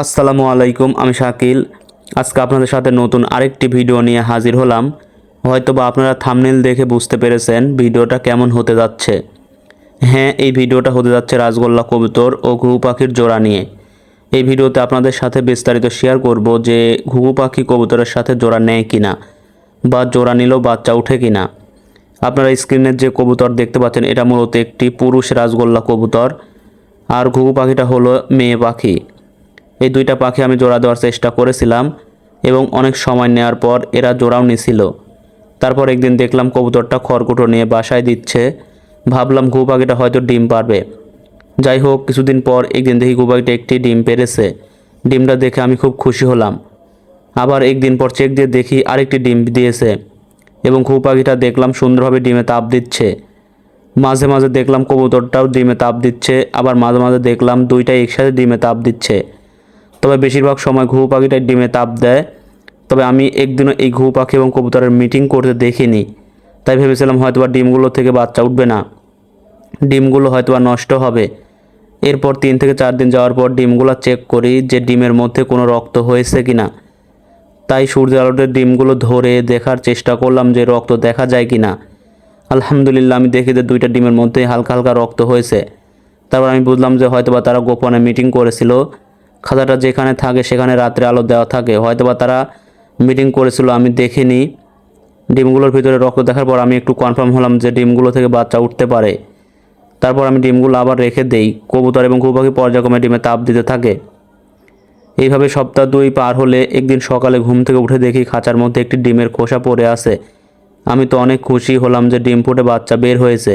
আসসালামু আলাইকুম, আমি শাকিল। আজকে আপনাদের সাথে নতুন আরেকটি ভিডিও নিয়ে হাজির হলাম। হয়তোবা আপনারা থামনেল দেখে বুঝতে পেরেছেন ভিডিওটা কেমন হতে যাচ্ছে। হ্যাঁ এই ভিডিওটা হতে যাচ্ছে রাজগোল্লা কবুতর ও ঘুঘু পাখির জোড়া নিয়ে। এই ভিডিওতে আপনাদের সাথে বিস্তারিত শেয়ার করব যে ঘুঘু পাখি কবুতরের সাথে জোড়া নেয় কিনা। বা জোড়া নিলেও বাচ্চা উঠে কি না আপনারা স্ক্রিনের যে কবুতর দেখতে পাচ্ছেন, এটা মূলত একটি পুরুষ রাজগোল্লা কবুতর। আর ঘুঘু পাখিটা হলো মেয়ে পাখি। এই দুইটা পাখি আমি জোড়া দেওয়ার চেষ্টা করেছিলাম এবং অনেক সময় নেওয়ার পর এরা জোড়াও নিছিল। তারপর একদিন দেখলাম কবুতরটা খড়কুটো নিয়ে বাসায় দিচ্ছে। ভাবলাম ঘু পাখিটা হয়তো ডিম পারবে। যাই হোক, কিছুদিন পর একদিন দেখি ঘু পাখিটা একটি ডিম পেরেছে। ডিমটা দেখে আমি খুব খুশি হলাম। আবার একদিন পর চেক দিয়ে দেখি আরেকটি ডিম দিয়েছে এবং ঘু পাখিটা দেখলাম সুন্দরভাবে ডিমে তাপ দিচ্ছে। মাঝে মাঝে দেখলাম কবুতরটাও ডিমে তাপ দিচ্ছে, আবার মাঝে মাঝে দেখলাম দুইটাই একসাথে ডিমে তাপ দিচ্ছে। তবে বেশিরভাগ সময় ঘুঘু পাখিটাই ডিমে তাপ দেয়। তবে আমি একদিনও এই ঘুঘু পাখি এবং কবুতরের মিটিং করতে দেখিনি। তাই ভেবেছিলাম হয়তোবা ডিমগুলো থেকে বাচ্চা উঠবে না। ডিমগুলো হয়তো বা নষ্ট হবে। এরপর তিন থেকে চার দিন যাওয়ার পর ডিমগুলো চেক করি যে ডিমের মধ্যে কোনো রক্ত হয়েছে কি না তাই সূর্য আলোতে ডিমগুলো ধরে দেখার চেষ্টা করলাম যে রক্ত দেখা যায় কি না আলহামদুলিল্লাহ, আমি দেখি যে দুইটা ডিমের মধ্যে হালকা হালকা রক্ত হয়েছে। তারপর আমি বুঝলাম যে হয়তোবা তারা গোপনে মিটিং করেছিল। খাতাটা যেখানে থাকে সেখানে রাত্রে আলো দেওয়া থাকে। হয়তোবা তারা মিটিং করেছিল, আমি দেখিনি। ডিমগুলোর ভিতরে রক্ত দেখার পর আমি একটু কনফার্ম হলাম যে ডিমগুলো থেকে বাচ্চা উঠতে পারে। তারপর আমি ডিমগুলো আবার রেখে দেই। কবুতর এবং ঘুপাখি পর্যায়ক্রমে ডিমে তাপ দিতে থাকে। এইভাবে সপ্তাহ দুই পার হলে একদিন সকালে ঘুম থেকে উঠে দেখি খাঁচার মধ্যে একটি ডিমের খোসা পড়ে আছে। আমি তো অনেক খুশি হলাম যে ডিম ফুটে বাচ্চা বের হয়েছে।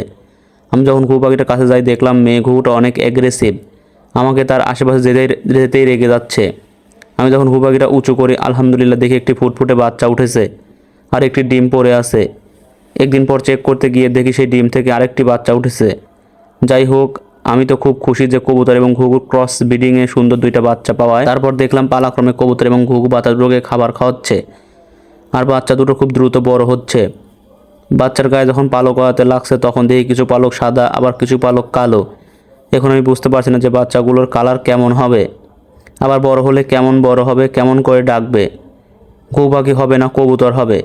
আমি যখন ঘু পাখিটার কাছে যাই দেখলাম মেয়ে ঘুঘুটা অনেক অ্যাগ্রেসিভ আমাকে তার আশেপাশে যেতেই যেতেই রেগে যাচ্ছে। আমি যখন ঘু পাখিটা উঁচু করি, আলহামদুলিল্লাহ দেখি একটি ফুটফুটে বাচ্চা উঠেছে আর একটি ডিম পড়ে আছে। একদিন পর চেক করতে গিয়ে দেখি সেই ডিম থেকে আরেকটি বাচ্চা উঠেছে। যাই হোক আমি তো খুব খুশি যে কবুতর এবং ঘুঘুর ক্রস ব্রিডিংয়ে সুন্দর দুইটা বাচ্চা পাওয়ায়। তারপর দেখলাম পালাক্রমে কবুতর এবং ঘুঘু বাতাস রোগে খাবার খাওয়াচ্ছে। আর বাচ্চা দুটো খুব দ্রুত বড় হচ্ছে। বাচ্চার গায়ে যখন পালক করাতে লাগছে, তখন দেখি কিছু পালক সাদা, আবার কিছু পালক কালো। এখন আমি বুঝতে পারছি না যে বাচ্চাগুলোর কালার কেমন হবে। আবার বড় হলে কেমন বড় হবে, কেমন করে ডাকবে। ঘু পাখি হবে না, কবুতর হবে।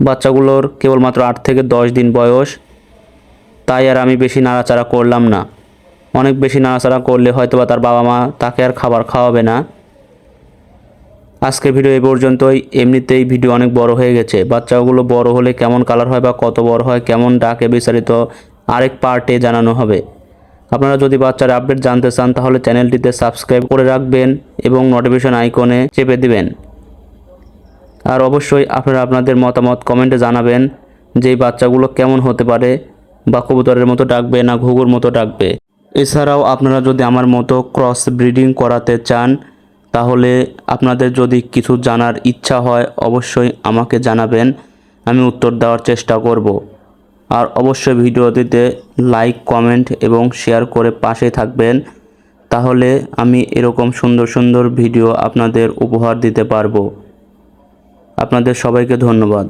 বাচ্চাগুলোর কেবলমাত্র আট থেকে দশ দিন বয়স। তাই আর আমি বেশি নাড়াচাড়া করলাম না। অনেক বেশি নাড়াচাড়া করলে হয়তোবা তার বাবা মা তাকে আর খাবার খাওয়াবে না। আজকের ভিডিও এই পর্যন্তই। এমনিতেই ভিডিও অনেক বড় হয়ে গেছে। বাচ্চাগুলো বড় হলে কেমন কালার হয় বা কত বড় হয়, কেমন ডাকে বিস্তারিত আরেক পার্টে জানানো হবে। আপনারা যদি বাচ্চার আপডেট জানতে চান, তাহলে চ্যানেলটিতে সাবস্ক্রাইব করে রাখবেন এবং নোটিফিকেশন আইকনে চেপে দিবেন। আর অবশ্যই আপনারা আপনাদের মতামত কমেন্টে জানাবেন যে বাচ্চাগুলো কেমন হতে পারে, বা কবুতরের মতো ডাকবে না ঘুঘুর মতো ডাকবে। এছাড়াও আপনারা যদি আমার মতো ক্রস ব্রিডিং করাতে চান, তাহলে আপনাদের যদি কিছু জানার ইচ্ছা হয়, অবশ্যই আমাকে জানাবেন, আমি উত্তর দেওয়ার চেষ্টা করব। আর অবশ্যই ভিডিওটিতে লাইক কমেন্ট এবং শেয়ার করে পাশে থাকবেন, তাহলে আমি এরকম সুন্দর সুন্দর ভিডিও আপনাদের উপহার দিতে পারব। আপনাদের সবাইকে ধন্যবাদ।